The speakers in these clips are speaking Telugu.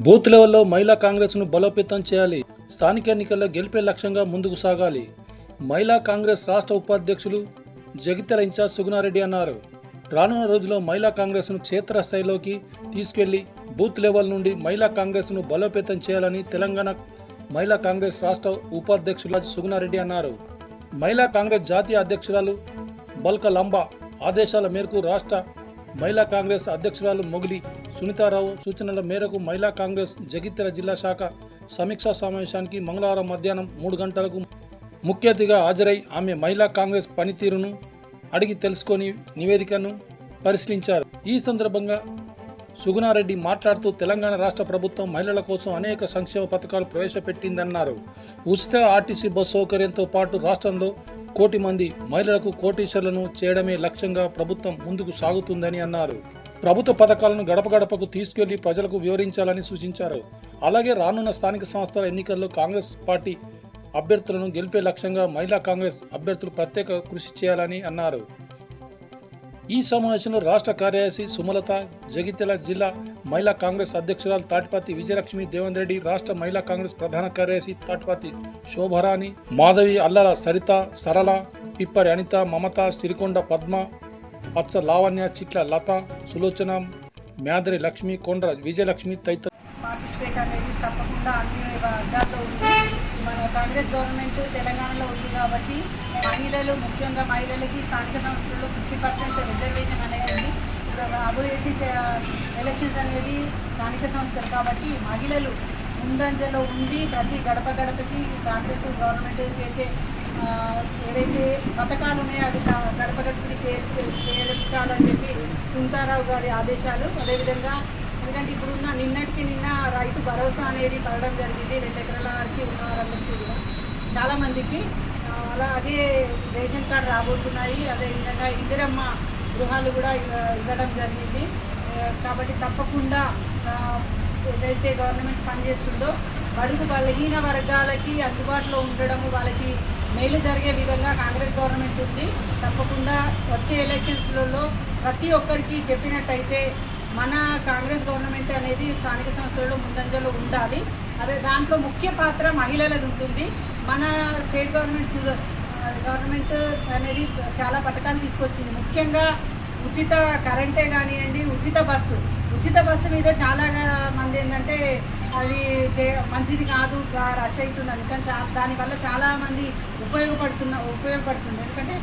బూత్ లెవెల్లో మహిళా కాంగ్రెస్ను బలోపేతం చేయాలి. స్థానిక ఎన్నికల్లో గెలిపే లక్ష్యంగా ముందుకు సాగాలి. మహిళా కాంగ్రెస్ రాష్ట్ర ఉపాధ్యక్షులు జగిత్యాల ఇన్ఛార్జ్ సుగుణారెడ్డి అన్నారు. రానున్న రోజుల్లో మహిళా కాంగ్రెస్ను క్షేత్రస్థాయిలోకి తీసుకెళ్ళి బూత్ లెవెల్ నుండి మహిళా కాంగ్రెస్ను బలోపేతం చేయాలని తెలంగాణ మహిళా కాంగ్రెస్ రాష్ట్ర ఉపాధ్యక్షులు సుగుణారెడ్డి అన్నారు. మహిళా కాంగ్రెస్ జాతీయ అధ్యక్షురాలు బల్క లంబా ఆదేశాల మేరకు రాష్ట్ర మహిళా కాంగ్రెస్ అధ్యక్షురాలు మొగిలి సునీతారావు సూచనల మేరకు మహిళా కాంగ్రెస్ జగిత్యాల జిల్లా శాఖ సమీక్షా సమావేశానికి మంగళవారం మధ్యాహ్నం మూడు గంటలకు ముఖ్య అతిథిగా హాజరై ఆమె మహిళా కాంగ్రెస్ పనితీరును అడిగి తెలుసుకొని నివేదికను పరిశీలించారు. ఈ సందర్భంగా సుగుణారెడ్డి మాట్లాడుతూ తెలంగాణ రాష్ట్ర ప్రభుత్వం మహిళల కోసం అనేక సంక్షేమ పథకాలు ప్రవేశపెట్టిందన్నారు. ఉచిత ఆర్టీసీ బస్ సౌకర్యంతో పాటు రాష్ట్రంలో కోటి మంది మహిళలకు కోటీశ్వర్లను చేయడమే లక్ష్యంగా ప్రభుత్వం ముందుకు సాగుతుందని అన్నారు. ప్రభుత్వ పథకాలను గడప గడపకు తీసుకెళ్ళి ప్రజలకు వివరించాలని సూచించారు. అలాగే రానున్న స్థానిక సంస్థల ఎన్నికల్లో కాంగ్రెస్ పార్టీ అభ్యర్థులను గెలిపే లక్ష్యంగా మహిళా కాంగ్రెస్ అభ్యర్థులు ప్రత్యేక కృషి చేయాలని అన్నారు. ఈ సమావేశంలో రాష్ట్ర కార్యదర్శి సుమలత జగిత్యాల జిల్లా మహిళా కాంగ్రెస్ అధ్యక్షురాలు తాటిపతి విజయలక్ష్మి దేవన్ రెడ్డి రాష్ట్ర మహిళా కాంగ్రెస్ ప్రధాన కార్యదర్శి తాటిపాతి శోభరాణి మాధవి అల్లల సరిత సరళ పిప్పరి అనిత మమత సిరికొండ పద్మ అత్స లావణ్య చిట్ల లత సులోచన మ్యాదరి లక్ష్మి కొండ్ర విజయలక్ష్మి తదితరులు మన కాంగ్రెస్ గవర్నమెంట్ తెలంగాణలో ఉంది కాబట్టి మహిళలు ముఖ్యంగా మహిళలకి స్థానిక సంస్థల్లో ఫిఫ్టీ పర్సెంట్ రిజర్వేషన్ అనేది ఉంది. అభివృద్ధి ఎలక్షన్స్ అనేది స్థానిక సంస్థలు కాబట్టి మహిళలు ముందంజలో ఉండి ప్రతి గడప గడపకి కాంగ్రెస్ గవర్నమెంట్ చేసే ఏవైతే పథకాలు ఉన్నాయో అవి గడప గడపకి చేర్చాలని చెప్పి సుంతారావు గారి ఆదేశాలు. అదేవిధంగా ఎందుకంటే ఇప్పుడున్న నిన్నటికి నిన్న రైతు భరోసా అనేది పడడం జరిగింది. రెండు ఎకరాల వారికి ఉన్న వారందరికీ కూడా. చాలామందికి అలా అదే రేషన్ కార్డు రాబోతున్నాయి. అదేవిధంగా ఇందిరమ్మ గృహాలు కూడా ఇవ్వడం జరిగింది. కాబట్టి తప్పకుండా ఏదైతే గవర్నమెంట్ పనిచేస్తుందో బడుగు బలహీన వర్గాలకి అందుబాటులో ఉండడము వాళ్ళకి మేలు జరిగే విధంగా కాంగ్రెస్ గవర్నమెంట్ ఉంది. తప్పకుండా వచ్చే ఎలక్షన్స్లలో ప్రతి ఒక్కరికి చెప్పినట్టయితే మన కాంగ్రెస్ గవర్నమెంట్ అనేది స్థానిక సంస్థలలో ముందంజలో ఉండాలి. అదే దాంట్లో ముఖ్య పాత్ర మహిళలది ఉంటుంది. మన స్టేట్ గవర్నమెంట్ గవర్నమెంట్ అనేది చాలా పథకాలు తీసుకొచ్చింది. ముఖ్యంగా ఉచిత కరెంటే కానివ్వండి ఉచిత బస్సు. ఉచిత బస్సు మీద చాలా మంది ఏంటంటే అది చే మంచిది కాదు రష్ అవుతుందని కానీ దానివల్ల చాలామంది ఉపయోగపడుతున్న ఉపయోగపడుతుంది. ఎందుకంటే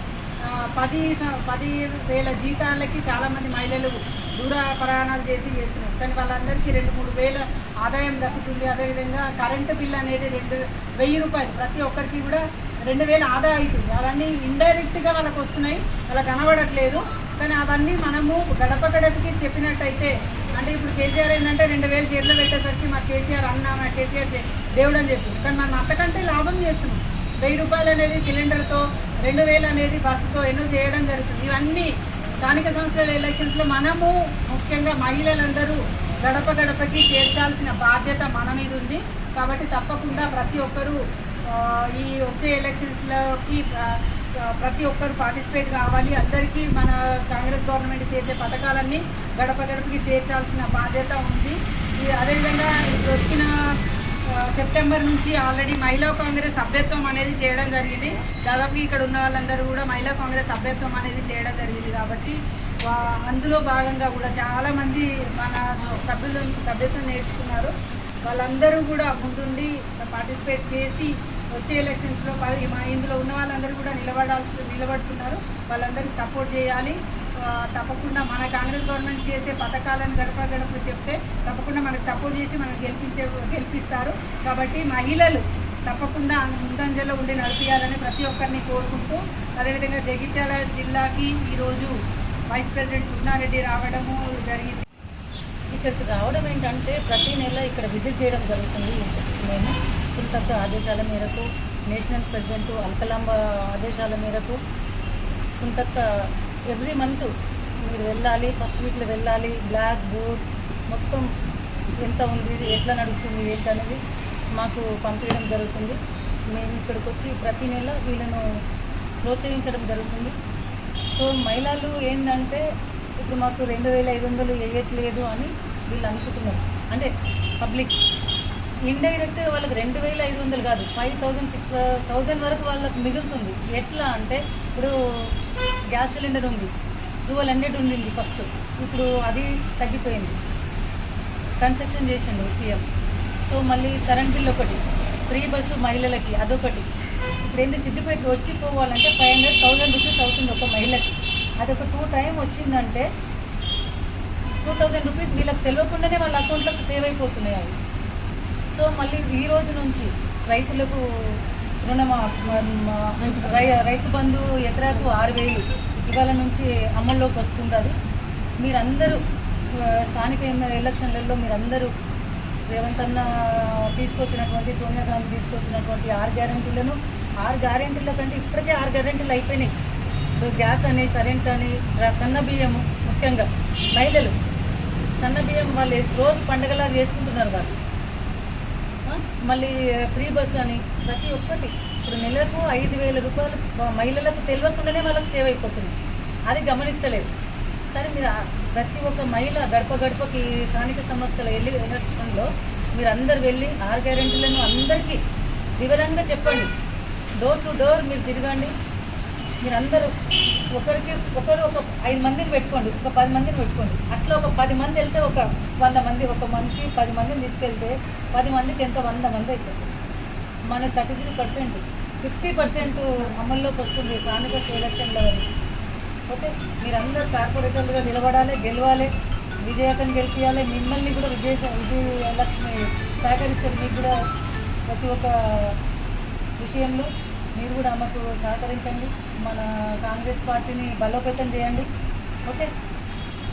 పది స- పది వేల జీతాలకి చాలామంది మహిళలు దూర ప్రయాణాలు చేసి చేస్తున్నారు. కానీ వాళ్ళందరికీ రెండు మూడు వేల ఆదాయం దక్కుతుంది. అదేవిధంగా కరెంటు బిల్ అనేది రెండు వెయ్యి రూపాయలు. ప్రతి ఒక్కరికి కూడా రెండు వేల ఆదా అవుతుంది. అవన్నీ ఇండైరెక్ట్గా వాళ్ళకు వస్తున్నాయి. వాళ్ళకి కనబడట్లేదు. కానీ అవన్నీ మనము గడప గడపకి చెప్పినట్టయితే అంటే ఇప్పుడు కేసీఆర్ ఏంటంటే రెండు వేలు చేతిలో పెట్టేసరికి మా కేసీఆర్ అన్న మా కేసీఆర్ దేవుడు అని చెప్పి కానీ మనం అంతకంటే లాభం చేస్తున్నాం. వెయ్యి రూపాయలు అనేది సిలిండర్తో రెండు వేలు అనేది బస్సుతో ఎన్నో చేయడం జరుగుతుంది. ఇవన్నీ స్థానిక సంస్థల ఎలక్షన్స్లో మనము ముఖ్యంగా మహిళలందరూ గడప గడపకి చేర్చాల్సిన బాధ్యత మన మీద ఉంది. కాబట్టి తప్పకుండా ప్రతి ఒక్కరూ ఈ వచ్చే ఎలక్షన్స్లోకి ప్రతి ఒక్కరు పార్టిసిపేట్ కావాలి. అందరికీ మన కాంగ్రెస్ గవర్నమెంట్ చేసే పథకాలన్నీ గడప గడపకి చేర్చాల్సిన బాధ్యత ఉంది. అదేవిధంగా ఇప్పుడు వచ్చిన సెప్టెంబర్ నుంచి ఆల్రెడీ మహిళా కాంగ్రెస్ సభ్యత్వం అనేది చేయడం జరిగింది. దాదాపు ఇక్కడ ఉన్న వాళ్ళందరూ కూడా మహిళా కాంగ్రెస్ సభ్యత్వం అనేది చేయడం జరిగింది కాబట్టి వా- అందులో భాగంగా కూడా చాలామంది మన సభ్యులు సభ్యత్వం నేర్చుకున్నారు. వాళ్ళందరూ కూడా ముందుండి పార్టిసిపేట్ చేసి వచ్చే ఎలక్షన్స్లో పది మా ఇందులో ఉన్న వాళ్ళందరూ కూడా నిలబడాల్సి నిలబడుతున్నారు. వాళ్ళందరికీ సపోర్ట్ చేయాలి. తప్పకుండా మన కాంగ్రెస్ గవర్నమెంట్ చేసే పథకాలను గడప గడప చెప్తే తప్పకుండా మనకు సపోర్ట్ చేసి మనం గెలిపించే గెలిపిస్తారు. కాబట్టి మహిళలు తప్పకుండా ముందంజలో ఉండి నడిపించాలని ప్రతి ఒక్కరిని కోరుకుంటూ అదేవిధంగా జగిత్యాల జిల్లాకి ఈరోజు వైస్ ప్రెసిడెంట్ సున్నారెడ్డి రావడము జరిగింది. ఇక్కడికి రావడం ఏంటంటే ప్రతి నెల ఇక్కడ విజిట్ చేయడం జరుగుతుంది. మేము సుల్తక్క ఆదేశాల మేరకు నేషనల్ ప్రెసిడెంట్ అల్కలాంబ ఆదేశాల మేరకు సుంతక్క ఎవ్రీ మంత్ మీరు వెళ్ళాలి ఫస్ట్ వీక్లో వెళ్ళాలి బ్లాక్ బోర్డ్ మొత్తం ఎంత ఉంది ఎట్లా నడుస్తుంది ఏంటి అనేది మాకు పంపించడం జరుగుతుంది. మేము ఇక్కడికి వచ్చి ప్రతి నెల వీళ్ళను ప్రోత్సహించడం జరుగుతుంది. సో మహిళలు ఏంటంటే ఇప్పుడు మాకు రెండు వేల ఐదు వందలు వేయట్లేదు అని వీళ్ళు అనుకుంటున్నారు. అంటే పబ్లిక్ ఇండైరెక్ట్ వాళ్ళకి రెండు వేల ఐదు వందలు కాదు ఫైవ్ థౌజండ్ సిక్స్ థౌజండ్ వరకు వాళ్ళకి మిగులుతుంది. ఎట్లా అంటే ఇప్పుడు గ్యాస్ సిలిండర్ ఉంది. ట్వెల్వ్ ఉండింది ఫస్ట్. ఇప్పుడు అది తగ్గిపోయింది. కన్స్ట్రక్షన్ చేసిండు సీఎం. సో మళ్ళీ కరెంట్ బిల్ ఒకటి ఫ్రీ బస్సు మహిళలకి అదొకటి. ఇప్పుడు ఏంటి సిద్దిపేట వచ్చి పోవాలంటే ఫైవ్ హండ్రెడ్ థౌసండ్ రూపీస్ అవుతుంది ఒక మహిళకి. అదొక టూ టైం వచ్చిందంటే టూ థౌజండ్ రూపీస్ వీళ్ళకి తెలియకుండానే వాళ్ళ అకౌంట్లోకి సేవ్ అయిపోతున్నాయి అవి. సో మళ్ళీ ఈ రోజు నుంచి రైతులకు రుణమా రైతు బంధు ఎకరాకు ఆరు వేలు ఇవాళ నుంచి అమల్లోకి వస్తుంది అది మీరందరూ స్థానిక ఎలక్షన్లలో మీరందరూ రేవంత్ అన్న తీసుకొచ్చినటువంటి సోనియా గాంధీ తీసుకొచ్చినటువంటి ఆరు గ్యారెంటీలను ఆరు గ్యారెంటీల కంటే ఇప్పటికే ఆరు గ్యారెంటీలు అయిపోయినాయి. ఇప్పుడు గ్యాస్ అని కరెంట్ అని సన్న బియ్యము ముఖ్యంగా మహిళలు. సన్న బియ్యం వాళ్ళు రోజు పండగలా చేసుకుంటున్నారు వాళ్ళు. మళ్ళీ ఫ్రీ బస్ అని ప్రతి ఒక్కటి. ఇప్పుడు నెలకు ఐదు వేల రూపాయలు మహిళలకు తెలియకుండానే వాళ్ళకి సేవ్ అయిపోతుంది. అది గమనిస్తలేదు. సరే మీరు ప్రతి ఒక్క మహిళ గడప గడపకి స్థానిక సంస్థల వెళ్ళి ఎలక్షన్లో మీరు అందరు వెళ్ళి ఆరు గ్యారెంటీలను అందరికీ వివరంగా చెప్పండి. డోర్ టు డోర్ మీరు తిరగండి. మీరందరూ ఒకరికి ఒకరు ఒక ఐదు మందిని పెట్టుకోండి ఒక పది మందిని పెట్టుకోండి. అట్లా ఒక పది మంది వెళ్తే ఒక వంద మంది ఒక మనిషి పది మందిని తీసుకెళ్తే పది మందికి ఎంత? వంద మంది అవుతుంది మన thirty three percent fifty percent అమల్లోకి వస్తుంది స్థానిక ఎలక్షన్లో అని ఓకే? మీరందరూ కార్పొరేటర్లుగా నిలబడాలి గెలవాలి విజయతను గెలిపించాలి మిమ్మల్ని కూడా విజయ విజయలక్ష్మి సహకరిస్తారు మీకు కూడా ప్రతి ఒక్క విషయంలో. మీరు కూడా ఆమెకు సహకరించండి. మన కాంగ్రెస్ పార్టీని బలోపేతం చేయండి. ఓకే?